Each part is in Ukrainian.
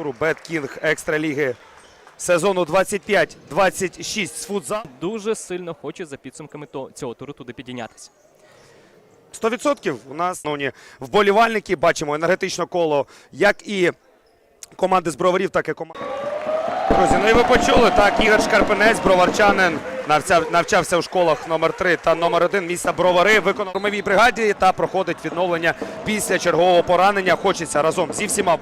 туру Беткінг екстраліги сезону 25-26 з футзалу. Дуже сильно хоче за підсумками цього туру туди підійнятися. 100% у нас шановні вболівальники бачимо енергетичне коло, як і команди з броварів, так і команди. Друзі, ну і ви почули, так, Ігор Шкарпинець, броварчанин, навчався у школах номер 3 та номер 1 міста Бровари, виконав штурмовій бригаді та проходить відновлення після чергового поранення. Хочеться разом зі всіма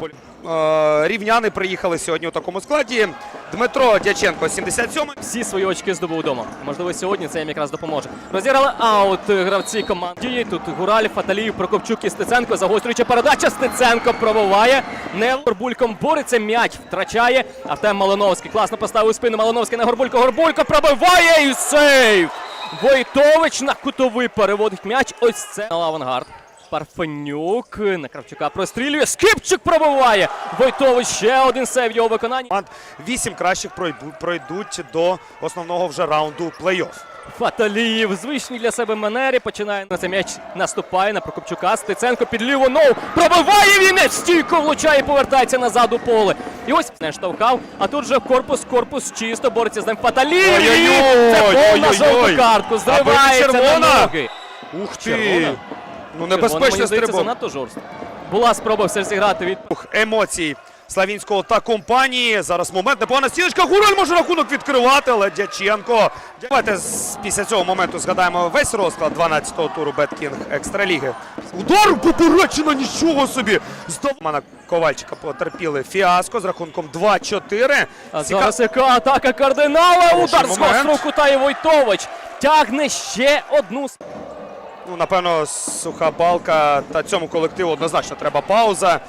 рівняни приїхали сьогодні у такому складі. Дмитро Дяченко, 77 Всі свої очки здобув вдома. Можливо, сьогодні це їм якраз допоможе. Розіграли аут е, гравці команди. Тут Гураль, Фаталіїв, Прокопчук і Стеценко. Загострююча передача. Стеценко пробиває. Не Горбульком бореться. М'яч втрачає. Артем Малиновський класно поставив у спину. Малиновський на Горбулько. Горбулько пробиває і сейв! Войтович на кутовий переводить м'яч. Ось це на авангард. Парфенюк на Кравчука прострілює. Скипчик пробиває. Войтович ще один сейв його виконанні. Вісім кращих пройдуть до основного вже раунду плей-офф. Фаталіїв, звичні для себе манері, починає на цей м'яч, наступає на Прокопчука, Стеценко під ліву ногу, пробиває він м'яч, стійко влучає, і повертається назад у поле. І ось не штовхав, а тут же корпус, корпус чисто бореться з ним Фаталіїв. Це повна жовту картку, зривається на ноги. Ух ти! Червона. Ну мені стрибок. занадто жорстко. Була спроба все зіграти від Емоцій Славінського та компанії. Зараз момент непогана стіночка. Гураль може рахунок відкривати, але Дяченко. Давайте з- після цього моменту згадаємо весь розклад 12-го туру Беткінг Екстраліги. Удар поперечина, нічого собі! Здав... Мана Ковальчика потерпіли фіаско з рахунком 2-4. А Ціка- зараз яка атака кардинала. Хороший Удар з момент. гострого кута і Войтович тягне ще одну с- Ну, напевно, суха балка та цьому колективу однозначно треба пауза.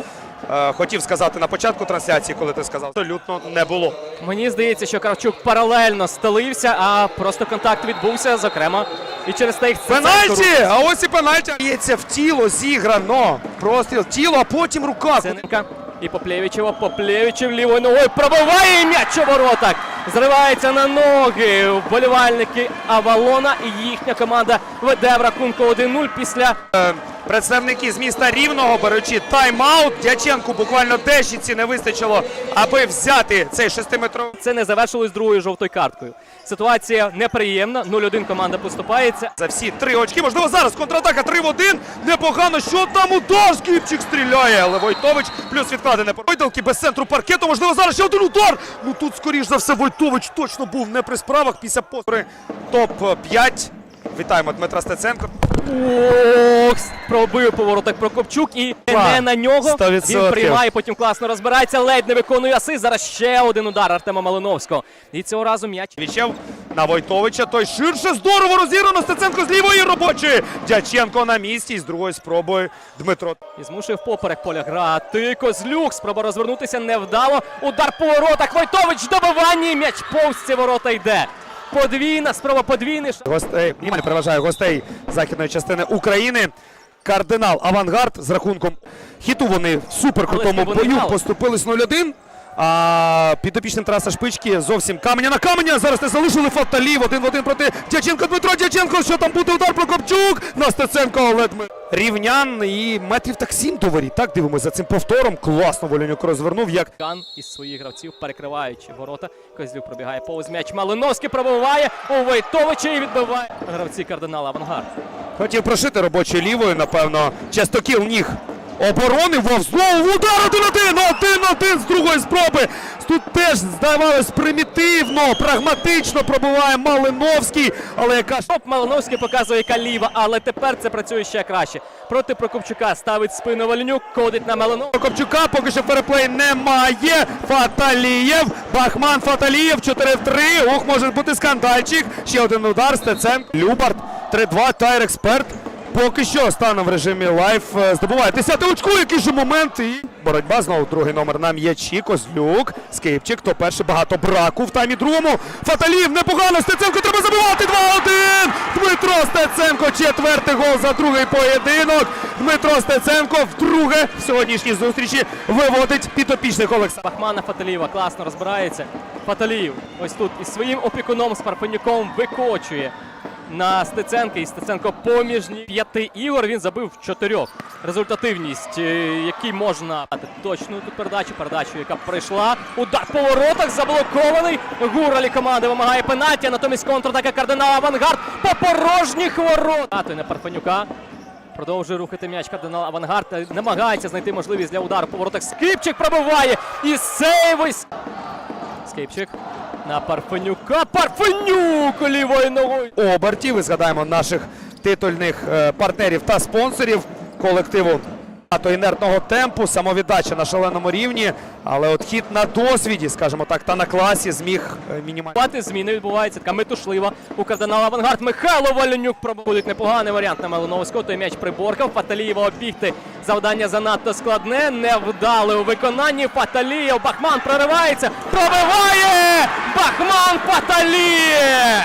Е, Хотів сказати на початку трансляції, коли ти сказав, абсолютно не було. Мені здається, що Кравчук паралельно стелився, а просто контакт відбувся, зокрема, і через те їх Пенальті! А ось і пенальті. Б'ється в тіло, зіграно. Простріл, тіло, а потім рука. Цененка і Поплєвічева. Поплєвічев лівою ногою пробиває м'яч у воротах. Зривається на ноги. Вболівальники Авалона і їхня команда веде в рахунку 1-0 після Е, Представники з міста Рівного, беручи тайм-аут. Дяченку буквально дещиці не вистачило, аби взяти цей шестиметровий. це не завершилось другою жовтою карткою. Ситуація неприємна. 0-1 команда поступається. За всі три очки. Можливо, зараз контратака 3 в 1. Непогано. Що там удар? Скіпчик стріляє. Але Войтович плюс відкладене. Видалки без центру паркету. Можливо, зараз ще один удар. Ну тут, скоріш за все, Войтович точно був не при справах після постри. Топ-5. Вітаємо Дмитра Стеценко. Ох, пробив повороток Прокопчук і не на нього. 100%. Він приймає, потім класно розбирається, ледь не виконує аси. Зараз ще один удар Артема Малиновського. І цього разу м'яч. Вічев на Войтовича. Той ширше здорово розіграно. Стеценко з лівої робочої. Дяченко на місці. І з другої спроби Дмитро. І змушує впоперек поля грати. Козлюк. Спроба розвернутися невдало. Удар по воротах. Войтович добивання. М'яч повз ці ворота йде. Подвійна спроба подвійний. Гостей Німель переважає гостей західної частини України. Кардинал Авангард з рахунком хіту вони в суперкрутому бою поступили поступились 0-1. А підопічним Тараса Шпички зовсім каменя на каменя. Зараз не залишили Фаталів один в один проти Дяченко. Дмитро Дяченко. Що там буде удар Прокопчук на Стеценко. Але Рівнян і метрів так сім до воріт. Так дивимося за цим повтором. Класно Волянюк розвернув. Як Кан із своїх гравців, перекриваючи ворота. Козлюк пробігає повз м'яч. Малиновський пробиває у Войтовича і відбиває гравці кардинала Авангард. Хотів прошити робочою лівою, напевно, частокіл ніг оборони. Вов знову удар один-один, один-один з другої спроби. Тут теж здавалось примітивно, прагматично пробиває Малиновський, але яка ж Малиновський показує каліва, але тепер це працює ще краще. Проти Прокопчука ставить спину Вальнюк, ходить на Малиновського. Копчука, поки що переплей немає. Фаталієв, Бахман Фаталієв, 4 в 3. Ох, може бути скандальчик. Ще один удар, Стеценко. Любард, 3-2, Тайр Експерт. Поки що стане в режимі лайф. е, Здобуває 10 очку, який же момент. І боротьба знову другий номер на м'ячі. Козлюк, Скипчик, то перший багато браку в таймі другому. Фаталів, непогано. Стеценко треба забивати. 2-1. Дмитро Стеценко, четвертий гол за другий поєдинок. Дмитро Стеценко вдруге в сьогоднішній зустрічі виводить підопічних Олександра. Бахмана Фаталієва класно розбирається. Фаталіїв ось тут із своїм опікуном з Парфенюком викочує на Стеценка. І Стеценко поміж п'яти ігор він забив чотирьох. Результативність, е, який можна дати точну тут передачу, передачу, яка прийшла. Удар по воротах заблокований. Гуралі команди вимагає пенальті, натомість контратака кардинал Авангард по порожніх ворот. Ати на Парфенюка. Продовжує рухати м'яч кардинал Авангард. Намагається знайти можливість для удару по воротах. Скрипчик пробиває і сейвись. Скрипчик на Парфенюка. Парфенюк лівою ногою. обертів. І згадаємо наших титульних е, партнерів та спонсорів колективу. Багато інертного темпу, самовіддача на шаленому рівні, але от хід на досвіді, скажімо так, та на класі зміг е, мінімально. Зміни відбувається така метушлива у кардинала Авангард. Михайло Валюнюк пробудуть непоганий варіант на Малиновського. Той м'яч приборкав. Фаталієва обігти. Завдання занадто складне. Невдале у виконанні. Фаталієв. Бахман проривається. Пробиває! Бахман Фаталієв!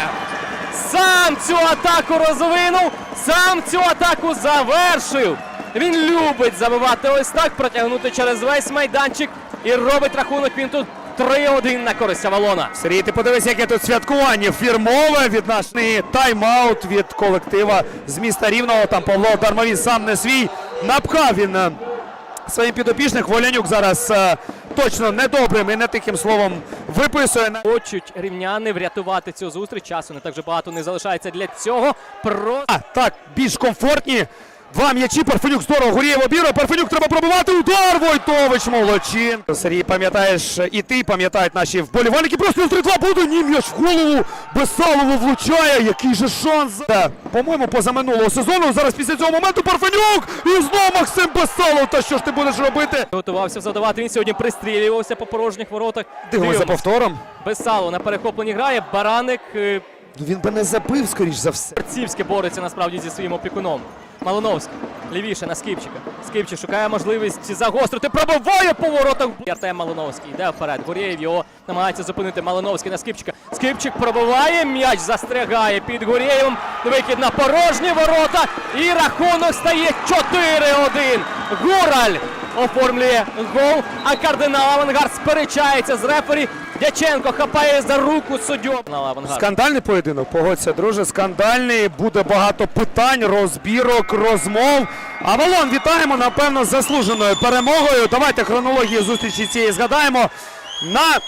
Сам цю атаку розвинув, сам цю атаку завершив. Він любить забивати ось так, протягнути через весь майданчик і робить рахунок. Він тут 3-1 на користь Авалона. Сергій, ти подивись, яке тут святкування фірмове від нашої тайм-аут від колектива з міста Рівного. Там Павло Дармовій сам не свій. Напхав він е, своїм підопічних. Волянюк зараз е, точно недобрим і не тихим словом виписує. Хочуть рівняни врятувати цю зустріч. Часу не так же багато не залишається для цього. Про А, так, більш комфортні. Два м'ячі, Парфенюк здорово, Гурєєв обірує, Парфенюк треба пробивати, удар, Войтович, молодчин. Сергій, пам'ятаєш, і ти пам'ятають наші вболівальники, просто 3-2 буде, ні, м'яч в голову, Бесалову влучає, який же шанс. Та, По-моєму, позаминулого сезону, зараз після цього моменту Парфенюк, і знову Максим Бесалов, та що ж ти будеш робити? готувався задавати. Він сьогодні пристрілювався по порожніх воротах. Дивимося за повтором. Бесало на перехопленні грає. Бараник е, Він би не забив, скоріш за все. Цівське бореться насправді зі своїм опікуном. Малиновський. Лівіше на Скипчика. Скипчик шукає можливість загострити. Пробиває по воротах. Артем Малиновський йде вперед. Гурєєв його намагається зупинити. Малиновський на Скипчика. Скипчик пробиває. М'яч застрягає під Гурєєвим. Вихід на порожні ворота. І рахунок стає 4-1. Гураль оформлює гол. А кардинал Авангард сперечається з рефері. Дяченко хапає за руку суддю. Скандальний поєдинок, погодься, друже, скандальний. Буде багато питань, розбірок, розмов. Авалон, вітаємо, напевно, з заслуженою перемогою. Давайте хронологію зустрічі цієї згадаємо. На